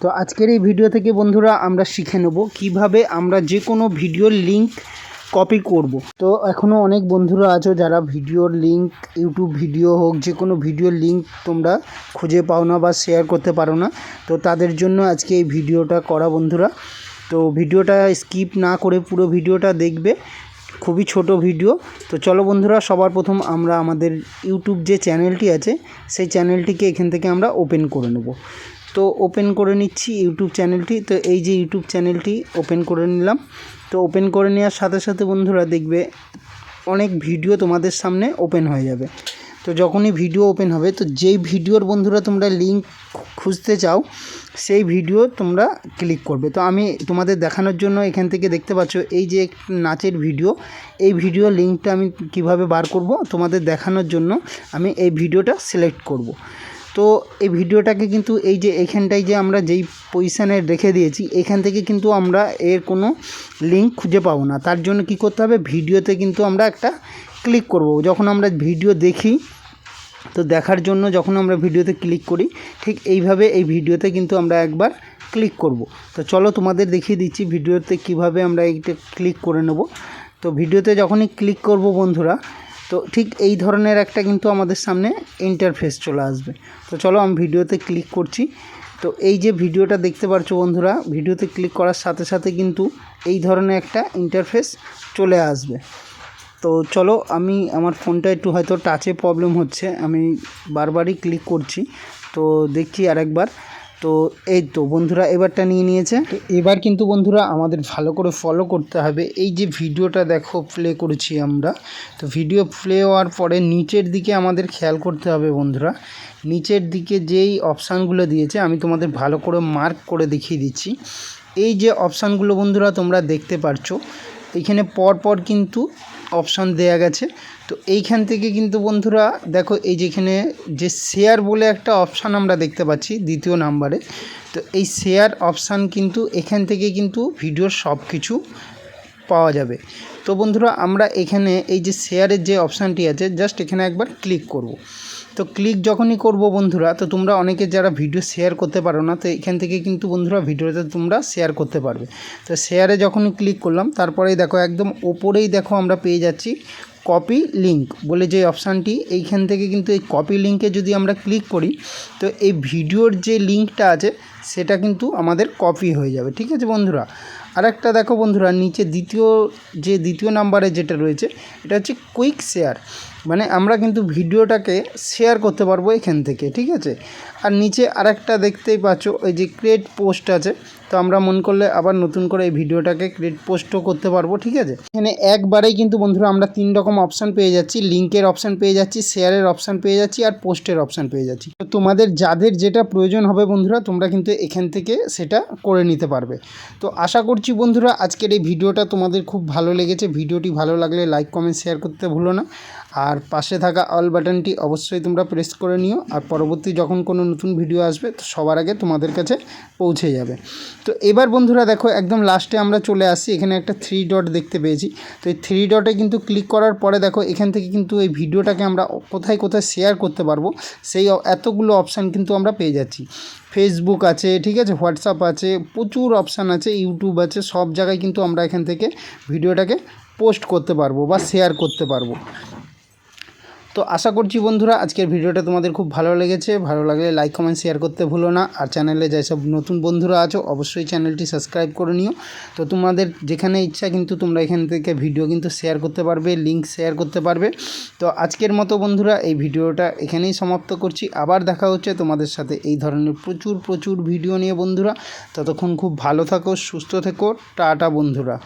তো আজকের এই ভিডিও থেকে বন্ধুরা আমরা শিখে নেব কীভাবে আমরা যে কোনো ভিডিওর লিংক কপি করব। তো এখনও অনেক বন্ধুরা আছো যারা ভিডিওর লিংক ইউটিউব ভিডিও হোক, যে কোনো ভিডিওর লিংক তোমরা খুঁজে পাও না বা শেয়ার করতে পারো না, তো তাদের জন্য আজকে এই ভিডিওটা করা বন্ধুরা। তো ভিডিওটা স্কিপ না করে পুরো ভিডিওটা দেখবে, খুবই ছোট ভিডিও তো চলো বন্ধুরা, সবার প্রথম আমরা আমাদের ইউটিউব যে চ্যানেলটি আছে, সেই চ্যানেলটিকে এখান থেকে আমরা ওপেন করে নেব। তো ওপেন করে নিচ্ছি ইউটিউব চ্যানেলটি। তো এই যে ইউটিউব চ্যানেলটি ওপেন করে নিলাম। তো ওপেন করে নেওয়ার সাথে সাথে বন্ধুরা দেখবে অনেক ভিডিও তোমাদের সামনে ওপেন হয়ে যাবে। তো যখনই ভিডিও ওপেন হবে, তো যেই ভিডিওর বন্ধুরা তোমরা লিঙ্ক খুঁজতে চাও, সেই ভিডিও তোমরা ক্লিক করবে। তো আমি তোমাদের দেখানোর জন্য এখান থেকে দেখতে পাচ্ছ, এই যে নাচের ভিডিও, এই ভিডিও লিঙ্কটা আমি কীভাবে বার করব, তোমাদের দেখানোর জন্য আমি এই ভিডিওটা সিলেক্ট করব। তো এই ভিডিওটাকে কিন্তু এই যে এখানটায় যে আমরা যেই পজিশানে রেখে দিয়েছি, এখান থেকে কিন্তু আমরা এর কোনো লিঙ্ক খুঁজে পাবো না। তার জন্য কি করতে হবে? ভিডিওতে কিন্তু আমরা একটা ক্লিক করব। যখন আমরা ভিডিও দেখি, তো দেখার জন্য যখন আমরা ভিডিওতে ক্লিক করি, ঠিক এইভাবে এই ভিডিওতে কিন্তু আমরা একবার ক্লিক করব। তো চলো তোমাদের দেখিয়ে দিচ্ছি ভিডিওতে কীভাবে আমরা এইটা ক্লিক করে নেব। তো ভিডিওতে যখনই ক্লিক করব বন্ধুরা তো ঠিক এই ধরনের একটা কিন্তু আমাদের সামনে ইন্টারফেস চলে আসবে। তো চলো আমি ভিডিওতে ক্লিক করছি। তো এই যে ভিডিওটা দেখতে পাচ্ছ বন্ধুরা, ভিডিওতে ক্লিক করার সাথে সাথে কিন্তু এই ধরনের একটা ইন্টারফেস চলে আসবে। তো চলো আমি, আমার ফোনটা একটু হয়তো টাচে প্রবলেম হচ্ছে, আমি বারবারই ক্লিক করছি। তো দেখছি আরেকবার। তো এই তো বন্ধুরা এবারটা নিয়ে নিয়েছে। তো এবার কিন্তু বন্ধুরা আমাদের ভালো করে ফলো করতে হবে। এই যে ভিডিওটা দেখো প্লে করেছি আমরা। তো ভিডিও প্লে হওয়ার পরে নিচের দিকে আমাদের খেয়াল করতে হবে বন্ধুরা। নিচের দিকে যেই অপশানগুলো দিয়েছে, আমি তোমাদের ভালো করে মার্ক করে দেখিয়ে দিচ্ছি। এই যে অপশানগুলো বন্ধুরা তোমরা দেখতে পারছ এইখানে পরপর কিন্তু অপশান দেয়া গেছে। তো এইখান থেকে কিন্তু বন্ধুরা, দেখো এই যেখানে যে শেয়ার বলে একটা অপশান আমরা দেখতে পাচ্ছি দ্বিতীয় নাম্বারে তো এই শেয়ার অপশান কিন্তু এখান থেকে কিন্তু ভিডিওর সব কিছু পাওয়া যাবে। তো বন্ধুরা, আমরা এখানে এই যে শেয়ারের যে অপশানটি আছে জাস্ট এখানে একবার ক্লিক করব। তো ক্লিক যখনই করব বন্ধুরা, তো তোমরা অনেকে যারা ভিডিও শেয়ার করতে পারো না, তো এখান থেকে কিন্তু বন্ধুরা ভিডিওতে তোমরা শেয়ার করতে পারবে। তো শেয়ারে যখনই ক্লিক করলাম, তারপরেই দেখো একদম ওপরেই দেখো আমরা পেয়ে যাচ্ছি কপি লিঙ্ক বলে যে অপশানটি এইখান থেকে কিন্তু এই কপি লিঙ্কে যদি আমরা ক্লিক করি, তো এই ভিডিওর যে লিঙ্কটা আছে সেটা কিন্তু আমাদের কপি হয়ে যাবে, ঠিক আছে বন্ধুরা? আরেকটা দেখো বন্ধুরা, নিচে দ্বিতীয়, যে দ্বিতীয় নাম্বারে যেটা রয়েছে, এটা হচ্ছে কুইক শেয়ার মানে আমরা কিন্তু ভিডিওটাকে শেয়ার করতে পারব এখান থেকে, ঠিক আছে? আর নিচে আরেকটা দেখতেই পাচ্ছ, ওই যে ক্রিয়েট পোস্ট আছে, তো আমরা মন করলে আবার নতুন করে এই ভিডিওটাকে ক্রিয়েট পোস্টও করতে পারব, ঠিক আছে? এখানে একবারেই কিন্তু বন্ধুরা আমরা তিন রকম অপশান পেয়ে যাচ্ছি লিঙ্কের অপশান পেয়ে যাচ্ছি শেয়ারের অপশান পেয়ে যাচ্ছি, আর পোস্টের অপশান পেয়ে যাচ্ছি। তো তোমাদের যাদের যেটা প্রয়োজন হবে বন্ধুরা, তোমরা কিন্তু এখান থেকে সেটা করে নিতে পারবে। তো আশা করছি বন্ধুরা, আজকের এই ভিডিওটা তোমাদের খুব ভালো লেগেছে। ভিডিওটি ভালো লাগলে লাইক কমেন্ট শেয়ার করতে ভুলো না। আর পাশে থাকা অল বাটনটি অবশ্যই তোমরা প্রেস করে নিও। আর পরবর্তী যখন কোনো নতুন ভিডিও আসবে, তো সবার আগে তোমাদের কাছে পৌঁছে যাবে। তো এবার বন্ধুরা দেখো, একদম লাস্টে আমরা চলে আসি এখানে একটা থ্রি ডট দেখতে পেয়েছি। তো এই থ্রি ডটে কিন্তু ক্লিক করার পরে দেখো, এখান থেকে কিন্তু এই ভিডিওটাকে আমরা কোথায় কোথায় শেয়ার করতে পারব, সেই এতগুলো অপশান কিন্তু আমরা পেয়ে যাচ্ছি। ফেসবুক আছে, ঠিক আছে? হোয়াটসঅ্যাপ আছে, প্রচুর অপশান আছে ইউটিউব আছে, সব জায়গায় কিন্তু আমরা এখান থেকে ভিডিওটাকে পোস্ট করতে পারব বা শেয়ার করতে পারব। তো আশা করছি বন্ধুরা, আজকের ভিডিওটা তোমাদের খুব ভালো লেগেছে। ভালো লাগলে লাইক কমেন্ট শেয়ার করতে ভুলো না। আর চ্যানেলে যেসব নতুন বন্ধুরা আছো, অবশ্যই চ্যানেলটি সাবস্ক্রাইব করে নিও। তো তোমাদের যেখানে ইচ্ছা কিন্তু তোমরা এখান থেকে ভিডিও কিন্তু শেয়ার করতে পারবে লিঙ্ক শেয়ার করতে পারবে। তো আজকের মতো বন্ধুরা, এই ভিডিওটা এখানেই সমাপ্ত করছি। আবার দেখা হচ্ছে তোমাদের সাথে এই ধরনের প্রচুর প্রচুর ভিডিও নিয়ে বন্ধুরা। ততক্ষণ খুব ভালো থাকো, সুস্থ থেকো। টাটা বন্ধুরা।